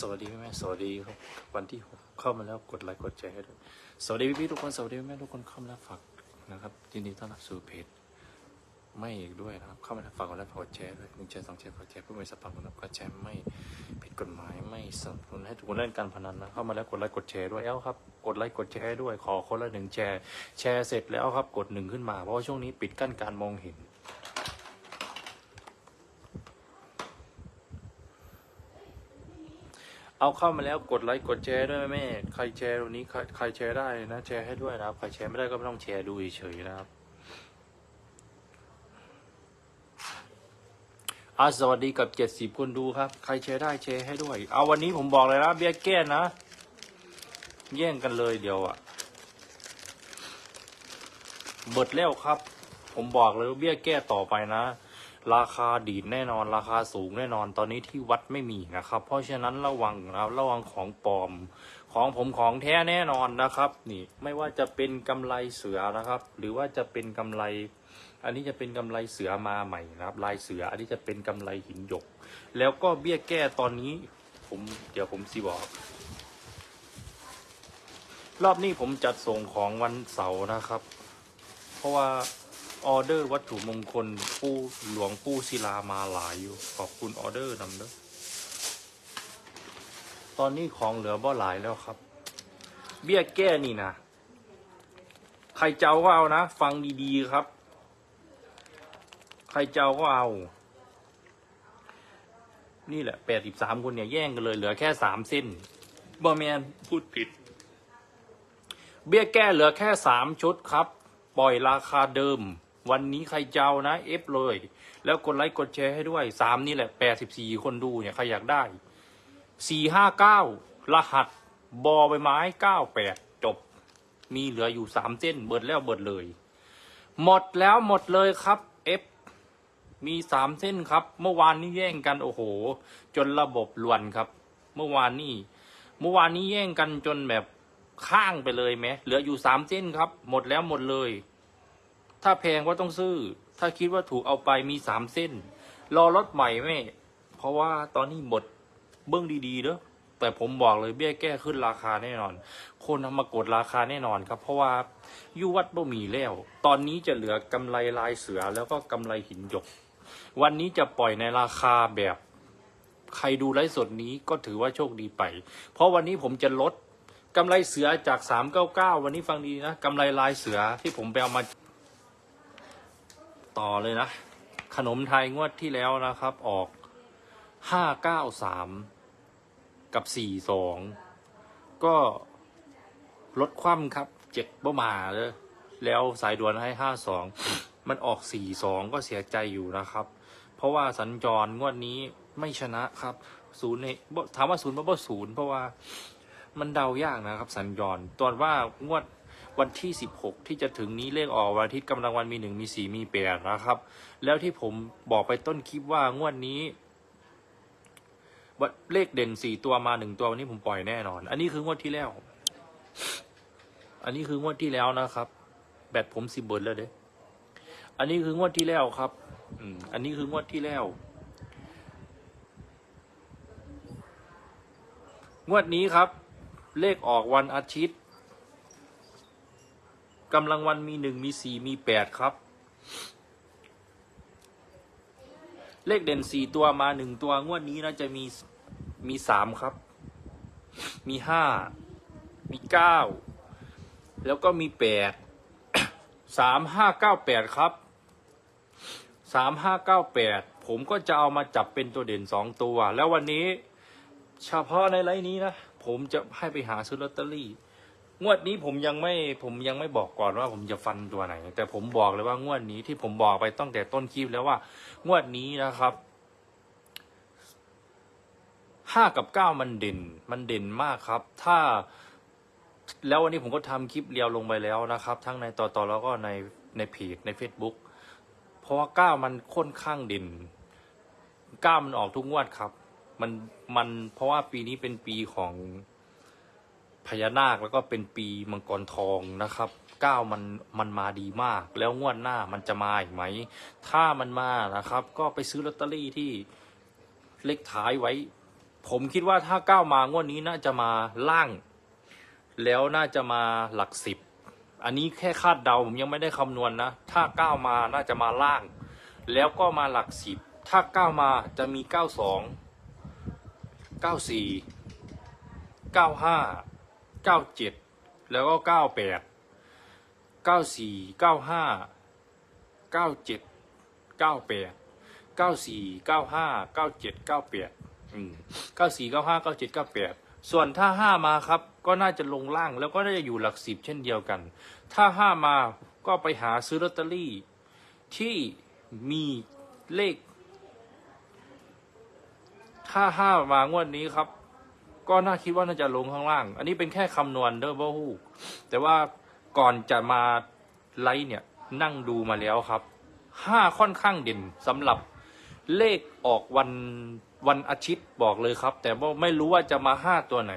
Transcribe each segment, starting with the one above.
สวัสดีแม่สวัสดีครับวันที่หกเข้ามาแล้วกดไลค์กดแชร์ให้ด้วยสวัสดีพี่ๆทุกคนสวัสดีแม่ทุกคนเข้ามาแล้วฝากนะครับยินดีต้อนรับสู่เพจไม่อีกด้วยนะครับเข้ามาแล้วฝากกดไลค์ฝากกดแชร์ด้วยหนึ่งแชร์สองแชร์ฝากแชร์เพื่อไม่สปังนะครับกดแชร์ไม่ผิดกฎหมายไม่สนับสนุนให้ทุกคนเล่นการพนันนะเข้ามาแล้วกดไลค์กดแชร์ด้วยแล้วครับกดไลค์กดแชร์ด้วยขอคนละหนึ่งแชร์แชร์เสร็จแล้วครับกดหนึ่งขึ้นมาเพราะว่าช่วงนี้ปิดกั้นการมองเห็น เอาเข้ามาแล้วกดไลค์กดแชร์ด้วยแม่ ใครแชร์ตรงนี้ใครใครแชร์ได้นะ แชร์ให้ด้วยนะครับ ใครแชร์ไม่ได้ก็ไม่ต้องแชร์ดูเฉยๆนะครับอาสวัสดีกับเจ็ดสิบคนดูครับ ใครแชร์ได้แชร์ให้ด้วย เอาวันนี้ผมบอกเลยนะเบี้ยแก้นะ แย่งกันเลยเดี๋ยวอะเบิดแล้วครับ ผมบอกเลยว่าเบี้ยแก้ต่อไปนะ ราคาดีดแน่นอนราคาสูงแน่นอนตอนนี้ที่วัดไม่มีนะครับ เพราะฉะนั้นระวังนะครับระวังของปลอม ของผมของแท้แน่นอนนะครับ นี่ไม่ว่าจะเป็นกำไรเสือนะครับ หรือว่าจะเป็นกำไร อันนี้จะเป็นกำไรเสือมาใหม่นะครับ ลายเสืออันนี้จะเป็นกำไรหินหยก แล้วก็เบี้ยแก้ตอนนี้ ผมเดี๋ยวผมสิบอกรอบนี้ผมจัดส่งของวันเสาร์นะครับ เพราะว่า ออเดอร์วัตถุมงคลปู่หลวงปู่ศิลามาหลายอยู่ ขอบคุณออเดอร์นำเด้อตอนนี้ของเหลือบ่หลายแล้วครับ เบี้ยแก้นี่นะใครเจ้าก็เอานะ ฟังดีๆครับ ใครเจ้าก็เอา นี่แหละแปดสิบสามคนเนี่ยแย่งกันเลยเหลือแค่สามเส้นบอแมนพูดผิด เบี้ยแก้เหลือแค่สามชุดครับ ปล่อยราคาเดิม วันนี้ใครเจ้านะเอฟเลย แล้วกดไลค์กดแชร์ให้ด้วยสามนี่แหละแปดสิบสี่คนดูเนี่ยใครอยากได้สี่ห้าเก้ารหัสบอใบไม้เก้าแปดจบ มีเหลืออยู่สามเส้นเบิดแล้วเบิดเลย หมดแล้วหมดเลยครับเอฟมีสามเส้นครับ เมื่อวานนี้แย่งกันโอ้โห จนระบบลวนครับ เมื่อวานนี้เมื่อวานนี้แย่งกันจนแบบข้างไปเลยไหมเหลืออยู่สามเส้นครับ หมดแล้วหมดเลย ถ้าแพงก็ต้องซื้อ ถ้าคิดว่าถูกเอาไปมีสามเส้น รอรถใหม่ไหมเพราะว่าตอนนี้หมดเบื้องดีๆเด้อแต่ผมบอกเลยเบี้ยแก้ขึ้นราคาแน่นอน คนทำมากดราคาแน่นอนครับ เพราะว่ายุวัดบ่มีแล้ว ตอนนี้จะเหลือกำไรลายเสือแล้วก็กำไรหินหยก วันนี้จะปล่อยในราคาแบบใครดูไลฟ์สดนี้ก็ถือว่าโชคดีไป เพราะวันนี้ผมจะลดกำไรเสือจาก 399 วันนี้ฟังดีนะกำไรลายเสือที่ผมไปเอามา ต่อเลยนะ ขนมไทยงวดที่แล้วนะครับ ออก593กับ42ก็ลดคว่ำครับเจ็ดบ่มาเลยแล้วสายด่วนให้52มันออก42ก็เสียใจอยู่นะครับ เพราะว่าสัญจรงวดนี้ไม่ชนะครับศูนย์ในบ่ถามว่าศูนย์บ่บ่ศูนย์เพราะว่ามันเดายากนะครับ สัญญรตอนว่างวด วันที่ 16 ที่จะถึงนี้เลขออกวันอาทิตย์กำลังวันมีหนึ่งมีสี่มีแปดนะครับ แล้วที่ผมบอกไปต้นคลิปว่างวดนี้วันเลขเด่นสี่ตัวมาหนึ่งตัววันนี้ผมปล่อยแน่นอน อันนี้คืองวดที่แล้ว อันนี้คืองวดที่แล้วนะครับ แบตผมสิบเบิร์ดแล้วเด้อันนี้คืองวดที่แล้วครับ อืม อันนี้คืองวดที่แล้ว งวดนี้ครับ เลขออกวันอาทิตย์ กำลังวันมีหนึ่งมีสี่มีแปดครับ เลขเด่นสี่ตัวมาหนึ่งตัวงวดนี้นะจะมีมีสามครับ มีห้ามีเก้าแล้วก็มีแปดสามห้าเก้าแปดครับสามห้าเก้าแปดผมก็จะเอามาจับเป็นตัวเด่นสองตัว แล้ววันนี้ เฉพาะในไลน์นี้นะ ผมจะให้ไปหาซื้อลอตเตอรี่ งวดนี้ผมยังไม่ผมยังไม่บอกก่อนว่าผมจะฟันตัวไหน แต่ผมบอกเลยว่างวดนี้ที่ผมบอกไปตั้งแต่ต้นคลิปแล้วว่า งวดนี้นะครับห้ากับเก้ามันเด่น มันเด่นมากครับ ถ้า แล้ววันนี้ผมก็ทำคลิปเรียวลงไปแล้วนะครับ ทั้งในต่อต่อแล้วก็ในในเพจใน Facebook เพราะว่าเก้ามันค่อนข้างเด่นเก้ามันออกทุกงวดครับ มันมันเพราะว่าปีนี้เป็นปีของ พญานาคแล้วก็เป็นปีมังกรทองนะครับเก้ามันมันมาดีมาก แล้วงวดหน้ามันจะมาอีกไหม ถ้ามันมานะครับ ก็ไปซื้อลอตเตอรี่ที่เลขท้ายไว้ ผมคิดว่าถ้าก้าวมางวดนี้น่าจะมาล่าง แล้วน่าจะมาหลักสิบ อันนี้แค่คาดเดาผมยังไม่ได้คำนวณนะถ้าก้าวมาน่าจะมาล่าง แล้วก็มาหลักสิบ ถ้าก้าวมาจะมีเก้าสองเก้าสี่เก้าห้า เก้าเจ็ดแล้วก็เก้าแปดเก้าสี่เก้าห้าเก้าเจ็ดเก้าแปดเก้าสี่เก้าห้าเก้าเจ็ดเก้าแปดเก้าสี่เก้าห้าเก้าเจ็ดเก้าแปดส่วนถ้าห้ามาครับก็น่าจะลงล่างแล้วก็น่าจะอยู่หลักสิบเช่นเดียวกัน ถ้าห้ามาก็ไปหาซื้อลอตเตอรี่ ที่มีเลข ถ้าห้ามางวดนี้ครับ ก็น่าคิดว่าน่าจะลงข้างล่าง อันนี้เป็นแค่คำนวณเด้อบ่ฮู้แต่ว่าก่อนจะมาไลฟ์เนี่ยนั่งดูมาแล้วครับห้าค่อนข้างเด่นสำหรับเลขออกวันวันอาทิตย์บอกเลยครับ แต่ว่าไม่รู้ว่าจะมาห้าตัวไหน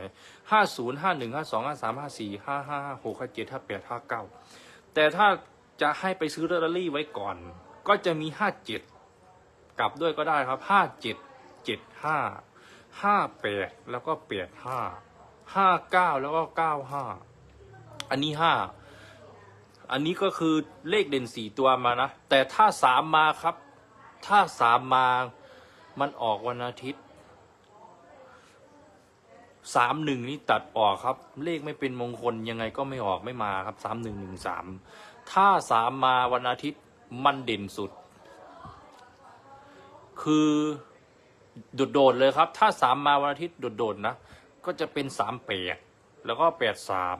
ห้าศูนย์ห้าหนึ่งห้าสองห้าสามห้าสี่ห้าห้าห้าหกห้าเจ็ดห้าแปดห้าเก้าแต่ถ้าจะให้ไปซื้อลอตเตอรี่ไว้ก่อน ก็จะมีห้าเจ็ดกลับด้วยก็ได้ครับห้าเจ็ดเจ็ดห้า ห้าแปดแล้วก็แปดห้าห้าเก้าแล้วก็เก้าห้าอันนี้ห้าอันนี้ก็คือเลขเด่นสี่ตัวมานะ แต่ถ้าสามมาครับ ถ้าสามมามันออกวันอาทิตย์สามหนึ่งนี่ตัดออกครับ เลขไม่เป็นมงคลยังไงก็ไม่ออกไม่มาครับสามหนึ่งหนึ่งสามถ้าสามมาวันอาทิตย์มันเด่นสุด คือ โดดๆเลยครับ ถ้าสามมาวันอาทิตย์โดดๆนะ ก็จะเป็นสามแปดแล้วก็แปดสาม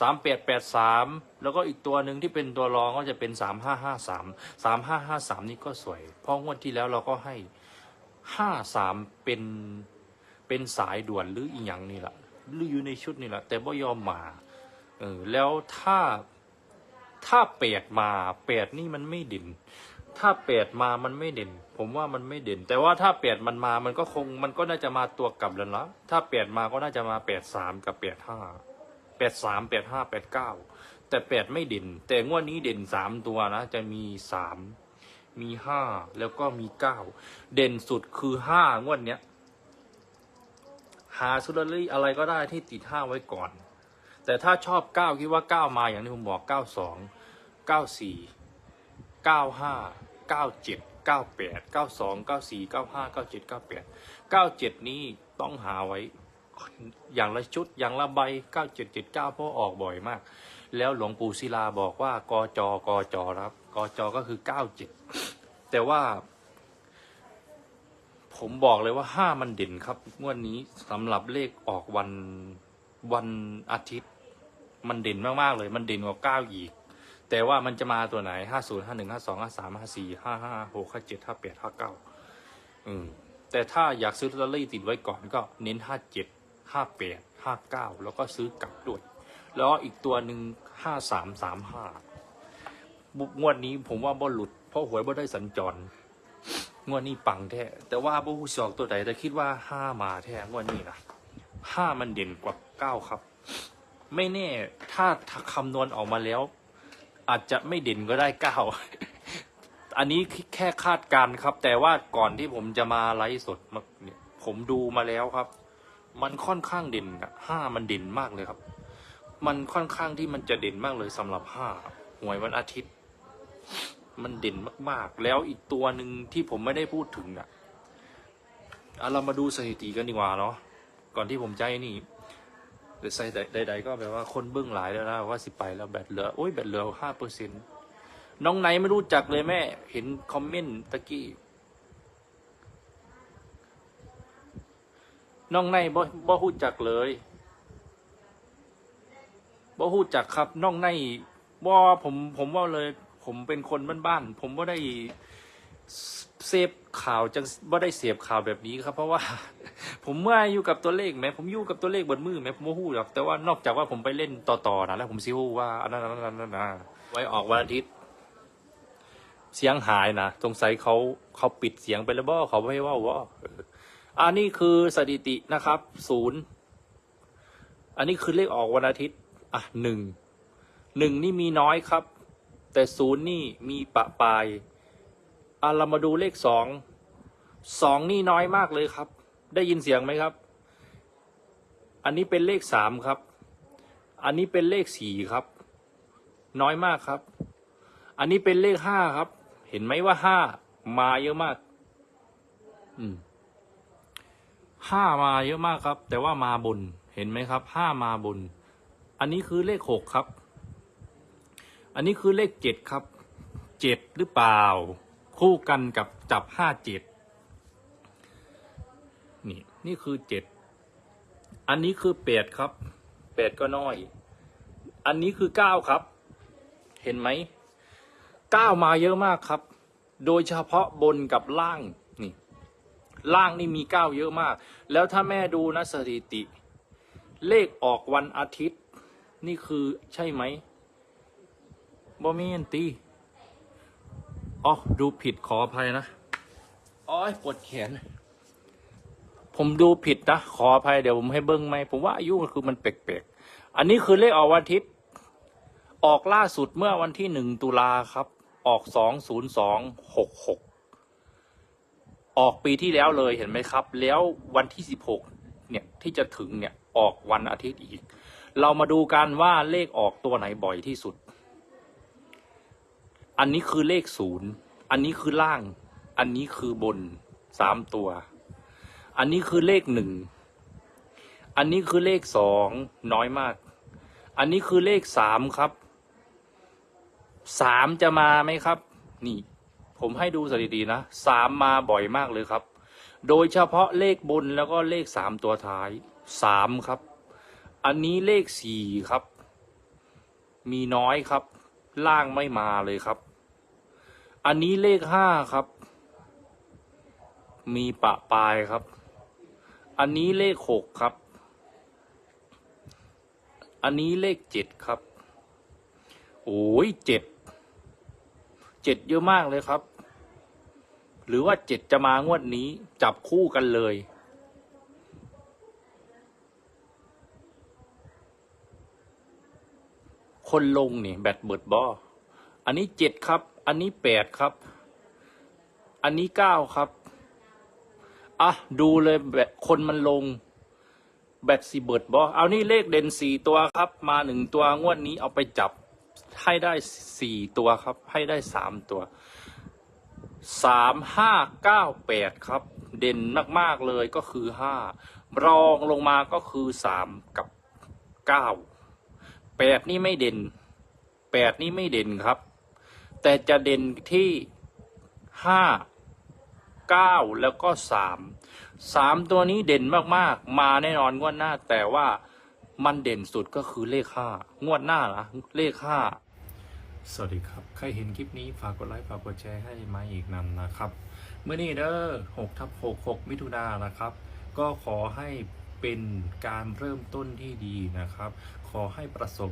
สามแปดแปดสามแล้วก็อีกตัวหนึ่งที่เป็นตัวรองก็จะเป็นสามห้าห้าสามสามห้าห้าสามนี่ก็สวย เพราะงวดที่แล้วเราก็ให้ห้าสามเป็นเป็นสายด่วนหรืออีหยังนี่แหละหรืออยู่ในชุดนี่แหละแต่บ่ยอมมาเออแล้วถ้าถ้าแปดมาแปดนี่มันไม่เด่น ถ้าแปดมามันไม่เด่น ผมว่ามันไม่เด่น แต่ว่าถ้าแปดมันมามันก็คงมันก็น่าจะมาตัวกลับแล้วนะถ้าแปดมาก็น่าจะมาแปดสามกับแปดห้าแปดสามแปดห้าแปดเก้าแต่แปดไม่เด่น แต่งวดนี้เด่นสามตัวนะจะมีสามมีห้าแล้วก็มีเก้าเด่นสุดคือห้างวดเนี้ยหาซูลอรี่อะไรก็ได้ที่ติดห้าไว้ก่อน แต่ถ้าชอบเก้าคิดว่าเก้ามาอย่างที่ผมบอกเก้าสองเก้าสี่ เก้าห้าเก้าเจ็ดเก้าแปดเก้าสองเก้าสี่เก้าห้าเก้าเจ็ดเก้าแปดเก้าเจ็ดนี้ต้องหาไว้อย่างละชุดอย่างละใบ9779เพราะออกบ่อยมาก แล้วหลวงปู่ศิลาบอกว่ากจกจครับกจก็คือ97แต่ว่า ผมบอกเลยว่า5มันเด่นครับงวดนี้สำหรับเลขออกวันวันอาทิตย์ มันเด่นมากๆเลย มันเด่นกว่า9อีก แต่ว่ามันจะมาตัวไหน50 51 52 53 54 55 56 57 58 59อืม แต่ถ้าอยากซื้อลอตเตอรี่ติดไว้ก่อนก็เน้น57 58 59แปดห้าเก้าแล้วก็ซื้อกลับด้วย แล้วอีกตัวหนึ่ง53 35บุกงวดนี้ผมว่าบ่หลุด เพราะหวยบ่ได้สัญจรงวดนี้ปังแท้แต่ว่าบ่ฮู้สอกตัวใดแต่คิดว่า5มาแท้งวดนี้นะ5มันเด่นกว่า9ครับ ไม่แน่ถ้าคำนวณออกมาแล้ว อาจจะไม่เด่นก็ได้9อันนี้แค่คาดการณ์ครับ แต่ว่าก่อนที่ผมจะมาไลฟ์สดมาเนี่ยผมดูมาแล้วครับ มันค่อนข้างเด่นอะห้ามันเด่นมากเลยครับ มันค่อนข้างที่มันจะเด่นมากเลยสำหรับห้าหวยวันอาทิตย์ มันเด่นมากๆ แล้วอีกตัวหนึ่งที่ผมไม่ได้พูดถึงอะเอาเรามาดูสถิติกันดีกว่าเนาะก่อนที่ผมจะนี่ หรือใส่ใดๆก็แปลว่าคนเบื้องหลายแล้วนะว่าสิไปแล้วแบตเหลือโอ้ยแบตเหลือห้าเปอร์เซ็นต์น้องไหนไม่รู้จักเลยแม่ เห็นคอมเมนต์ตะกี้น้องไหนบ่บ่ฮู้จักเลยบ่ฮู้จักครับน้องไหนบ่ผมผมว่าเลย ผมเป็นคนบ้านๆผมบ่ได้ เสพข่าวจังบ่ได้เสพข่าวแบบนี้ครับ เพราะว่า ผมเมื่ออยู่กับตัวเลขแหม้ผมอยู่กับตัวเลขบนมือแหม้ผมบ่ฮู้หรอกแต่ว่านอกจากว่าผมไปเล่นต่อๆนะแล้วผมซิฮู้ว่าอันนั้นอันนั้นอันนั้นนะไว้ออกวันอาทิตย์เสียงหายนะสงสัยเขาเขาปิดเสียงไปแล้วบ่เขาไม่ให้เว่าว่าอันนี้คือสถิตินะครับศูนย์อันนี้คือเลขออกวันอาทิตย์ อะหนึ่งหนึ่งนี่มีน้อยครับ แต่ศูนย์นี่มีปะปลาย อะเรามาดูเลขสอง สองนี่น้อยมากเลยครับ ได้ยินเสียงไหมครับ อันนี้เป็นเลขสามครับ อันนี้เป็นเลขสี่ครับ น้อยมากครับ อันนี้เป็นเลขห้าครับ เห็นไหมว่าห้ามาเยอะมาก อืมห้ามาเยอะมากครับ แต่ว่ามาบน เห็นไหมครับห้ามาบน อันนี้คือเลขหกครับ อันนี้คือเลขเจ็ดครับ เจ็ดหรือเปล่า คู่กันกับจับห้าเจ็ดนี่ นี่คือเจ็ดอันนี้คือแปดครับแปดก็น้อย อันนี้คือเก้าครับ เห็นไหมเก้ามาเยอะมากครับ โดยเฉพาะบนกับล่างนี่ล่างนี่มีเก้าเยอะมาก แล้วถ้าแม่ดูนะสถิติ เลขออกวันอาทิตย์ นี่คือใช่ไหมบอมีนตี อ๋อดูผิดขออภัยนะอ๋อปวดแขน ผมดูผิดนะขออภัยเดี๋ยวผมให้เบิ้งไหมผมว่าอายุมันคือมันแปลกๆอันนี้คือเลขออกวันอาทิตย์ออกล่าสุดเมื่อวันที่หนึ่งตุลาครับ ออกสองศูนย์สองหกหกออกปีที่แล้วเลยเห็นไหมครับ แล้ววันที่สิบหกเนี่ยที่จะถึงเนี่ยออกวันอาทิตย์อีก เรามาดูกันว่าเลขออกตัวไหนบ่อยที่สุด อันนี้คือเลขศูนย์ อันนี้คือล่าง อันนี้คือบนสามตัว อันนี้คือเลขหนึ่ง อันนี้คือเลขสองน้อยมาก อันนี้คือเลขสามครับ สามจะมาไหมครับ นี่ ผมให้ดูสถิตินะสามมาบ่อยมากเลยครับ โดยเฉพาะเลขบนแล้วก็เลขสามตัวท้ายสามครับ อันนี้เลขสี่ครับ มีน้อยครับ ล่างไม่มาเลยครับ อันนี้เลขห้าครับ มีปะปลายครับ อันนี้เลขหกครับ อันนี้เลขเจ็ดครับ โอ้ยเจ็ด เจ็ดเยอะมากเลยครับ หรือว่าเจ็ดจะมางวดนี้จับคู่กันเลยคนลงนี่แบตเบิดบออันนี้เจ็ดครับ อันนี้แปดครับ อันนี้เก้าครับ อะ ดูเลยแบตคนมันลง แบตสีเบิดบอเอานี่เลขเด่นสี่ตัวครับ มาหนึ่งตัวงวดนี้เอาไปจับให้ได้สี่ตัวครับ ให้ได้สามตัวสามห้าเก้าแปดครับ เด่นมากๆเลยก็คือห้ารองลงมาก็คือสามกับเก้าแปดนี่ไม่เด่นแปดนี่ไม่เด่นครับ แต่จะเด่นที่ห้าเก้าแล้วก็สามสามตัวนี้เด่นมากๆ มาแน่นอนงวดหน้า แต่ว่ามันเด่นสุดก็คือเลขห้างวดหน้านะเลขห้าสวัสดีครับ ใครเห็นคลิปนี้ฝากกดไลค์ฝากกดแชร์ให้มาอีกนำนะครับ เมื่อนี้เด้อ6ทับ6 6มิถุนายนนะครับ ก็ขอให้เป็นการเริ่มต้นที่ดีนะครับ ขอให้ประสบ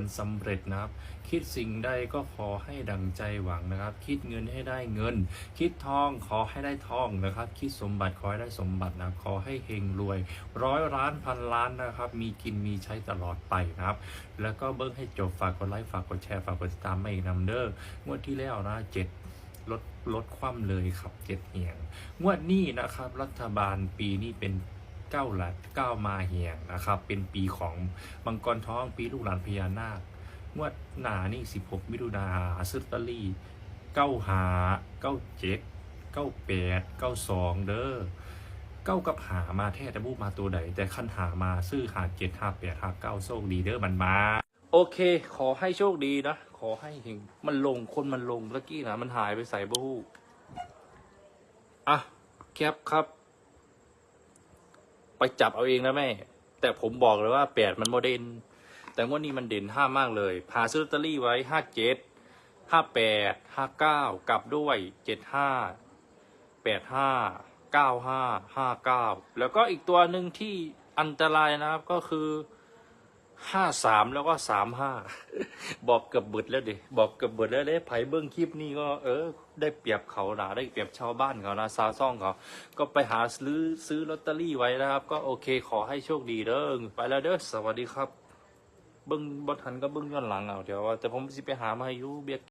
ลสำเร็จนะครับ คิดสิ่งใดก็ขอให้ดังใจหวังนะครับ คิดเงินให้ได้เงิน คิดทองขอให้ได้ทองนะครับ คิดสมบัติขอให้ได้สมบัตินะขอให้เฮงรวย ร้อยล้านพันล้านนะครับ มีกินมีใช้ตลอดไปนะครับ แล้วก็เบิ้งให้จบฝากกดไลค์ฝากกดแชร์ฝากกดติดตามไมาอีกนำเด้องวดที่แล้วนะเจ็ดลดลดคว่ำเลยครับเจ็ดเหียง งวดนี้นะครับ รัฐบาลปีนี้เป็น เก้าหลัดเก้ามาเหียงนะครับ เป็นปีของมังกรท้องปีลูกหลานพญานาคงวดหนานี่สิบหกมิถุนาซื้อลอตเตอรี่เก้าหาเก้าเจ็ดเก้าแปดเก้าสองเด้อเก้ากับหามาแท้แต่บูมาตัวใดแต่ขั้นหามาซื้อหาเจ็ดหาแปดหาเก้าโชคดีเด้อมันมา โอเค ขอให้โชคดีนะ ขอให้เห็นมันลงคนมันลงเมื่อกี้นะมันหายไปใส่บูอะแคปครับ ไปจับเอาเองนะแม่ แต่ผมบอกเลยว่าแปดมันโมเดนแต่งวดนี้มันเด่นห้ามากเลยพาซื้อลอตเตอรี่ไว้ห้าเจ็ดห้าแปดห้าเก้ากลับด้วยเจ็ดห้าแปดห้าเก้าห้าห้าเก้าแล้วก็อีกตัวหนึ่งที่อันตรายนะครับก็คือ ห้าสามแล้วก็สามห้าบอกเกือบเบิดแล้วดิบอกเกือบเบิดแล้วเลยไผเบื้องคลิปนี่ก็เออ ได้เปรียบเขาหนาได้เปรียบชาวบ้านเขานะซาซ่องเขาก็ไปหาซื้อซื้อลอตเตอรี่ไว้นะครับ ก็โอเคขอให้โชคดีเด้อไปแล้วเด้อสวัสดีครับ เบิ้งบทันก็เบิ้งย้อนหลังเอาเดี๋ยวว่าแต่ผมสิไปหามาให้ยูเบียก